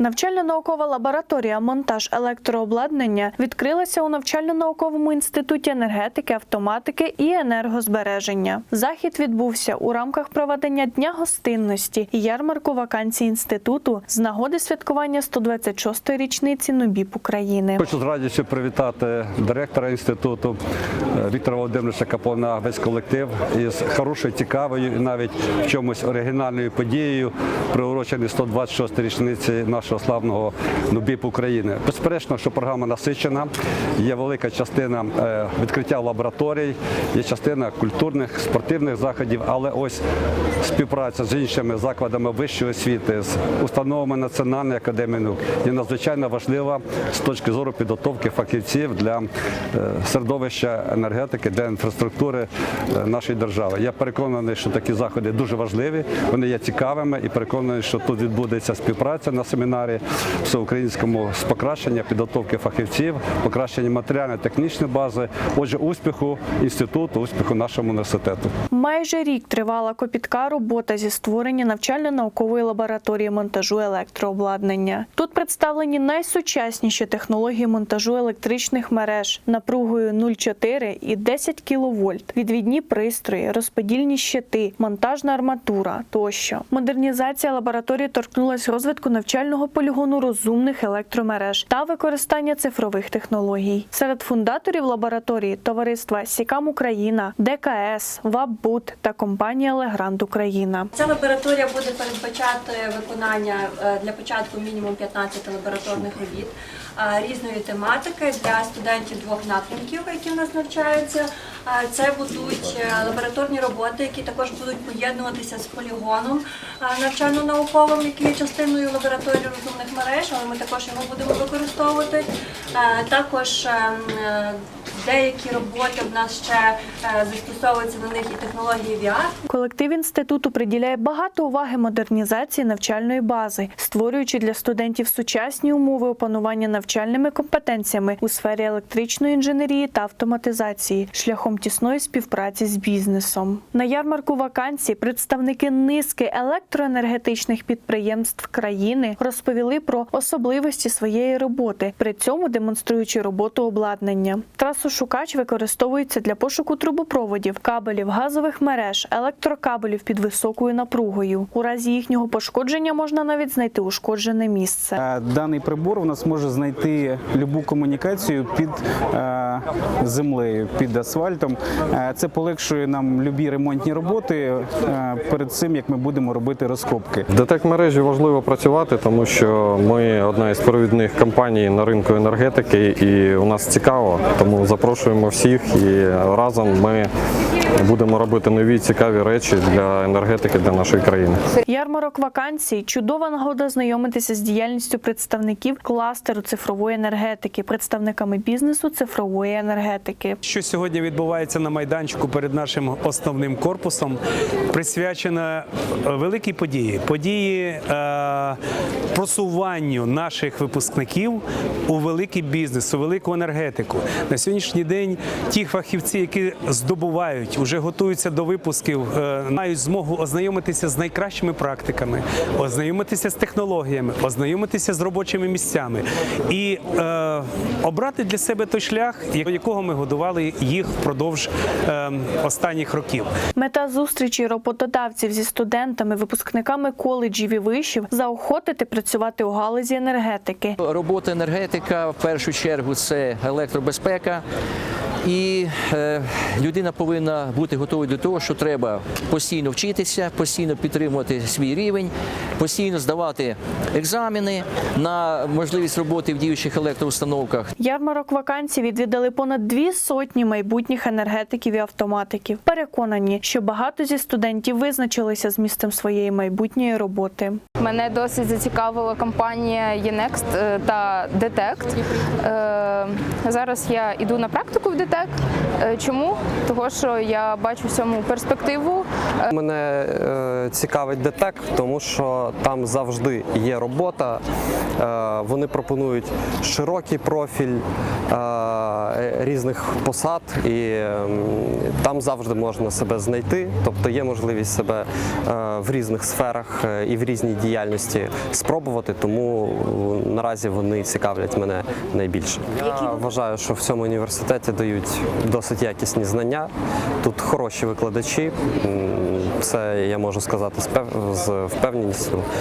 Навчально-наукова лабораторія монтаж електрообладнання відкрилася у навчально-науковому інституті енергетики, автоматики і енергозбереження. Захід відбувся у рамках проведення дня гостинності і ярмарку вакансій інституту з нагоди святкування 126-ї річниці НУБІП України. Хочу з радістю привітати директора інституту е, Віктора Володимировича Каплана, весь колектив із хорошою, цікавою і навіть в чомусь оригінальною подією, приурочений 126 річниці нашого славного НУБІП України. Безперечно, що програма насичена, є велика частина е, відкриття лабораторій, є частина культурних, спортивних заходів, але ось співпраця з іншими закладами вищої освіти, з установами Національної академії наук є надзвичайно важлива з точки зору підготовки фахівців для е, середовища енергетики, для інфраструктури е, нашої держави. Я переконаний, що такі заходи дуже важливі, вони є цікавими і переконаний, що тут відбудеться співпраця на семінарі всеукраїнському з покращення підготовки фахівців, покращення матеріально-технічної бази. Отже, успіху інституту, успіху нашому університету. Майже рік тривала копітка робота зі створення навчально-наукової лабораторії монтажу електрообладнання. Тут представлені найсучасніші технології монтажу електричних мереж напругою 0,4 і 10 кВт, відвідні пристрої, розподільні щити, монтажна арматура тощо. Модернізація лабораторії торкнулась розвитку навчального полігону розумних електромереж та використання цифрових технологій. Серед фундаторів лабораторії товариства Сікам Україна, ДКС, ВАБУТ та компанія Легранд Україна. Ця лабораторія буде передбачати виконання е, для початку мінімум 15 лабораторних робіт е, різної тематики для студентів двох напрямків, які в нас навчаються. Це будуть е, лабораторні роботи, які також будуть поєднуватися з полігоном е, навчально-науковим, який є частиною лабораторії розумних мереж, але ми також його будемо використовувати. Е, Також е, е, деякі роботи в нас ще е, застосовуються на них і технології VR, Колектив інституту приділяє багато уваги модернізації навчальної бази, створюючи для студентів сучасні умови опанування навчальними компетенціями у сфері електричної інженерії та автоматизації шляхом тісної співпраці з бізнесом. На ярмарку вакансій представники низки електроенергетичних підприємств країни розповіли про особливості своєї роботи, при цьому демонструючи роботу обладнання. Трасошукач використовується для пошуку трубопроводів, кабелів, газових мереж, електрокабелів під високою напругою. У разі їхнього пошкодження можна навіть знайти ушкоджене місце. Е, Даний прибор у нас може знайти любу комунікацію під е, землею, під асфальтом. Е, Це полегшує нам любі ремонтні роботи перед цим, як ми будемо робити розкопки. В ДТЕК мережі важливо працювати, тому що ми одна із провідних компаній на ринку енергетики, і у нас цікаво. Тому запрошуємо всіх і разом ми будемо робити нові цікаві речі для енергетики для нашої країни. Ярмарок вакансій чудова нагода знайомитися з діяльністю представників кластеру цифрової енергетики, представниками бізнесу цифрової енергетики. Що сьогодні відбувається на майданчику перед нашим основним корпусом, присвячено е, великій події події е, просуванню наших випускників у великий бізнес, у велику енергетику. На сьогоднішній день ті фахівці, які здобувають, вже готуються до випусків, е, мають змогу ознайомитися з найкращими практиками, ознайомитися з технологіями, ознайомитися з робочими місцями і е, обрати для себе той шлях, до якого ми годували їх впродовж е, останніх років. Мета зустрічі роботодавців зі студентами, випускниками коледжів і вишів заохотити працювати у галузі енергетики. Робота енергетика в першу чергу це електробезпека. І е, людина повинна бути готовою до того, що треба постійно вчитися, постійно підтримувати свій рівень, постійно здавати екзамени на можливість роботи в діючих електроустановках. Ярмарок вакансій відвідали понад дві сотні майбутніх енергетиків і автоматиків. Переконані, що багато зі студентів визначилися з місцем своєї майбутньої роботи. Мене досить зацікавила компанія е, та Detect. Е, Зараз я йду на практику в Detect Е, Чому? Того, що я бачу в перспективу. Мене е, цікавить ДТЕК, тому що там завжди є робота. Е, вони пропонують широкий профіль е, різних посад, і там завжди можна себе знайти. Тобто є можливість себе е, в різних сферах е, і в різній діяльності спробувати. Тому е, наразі вони цікавлять мене найбільше. Я вважаю, що в цьому університеті дають досить якісні знання. Тут хороші викладачі. Це я можу сказати з впевненістю.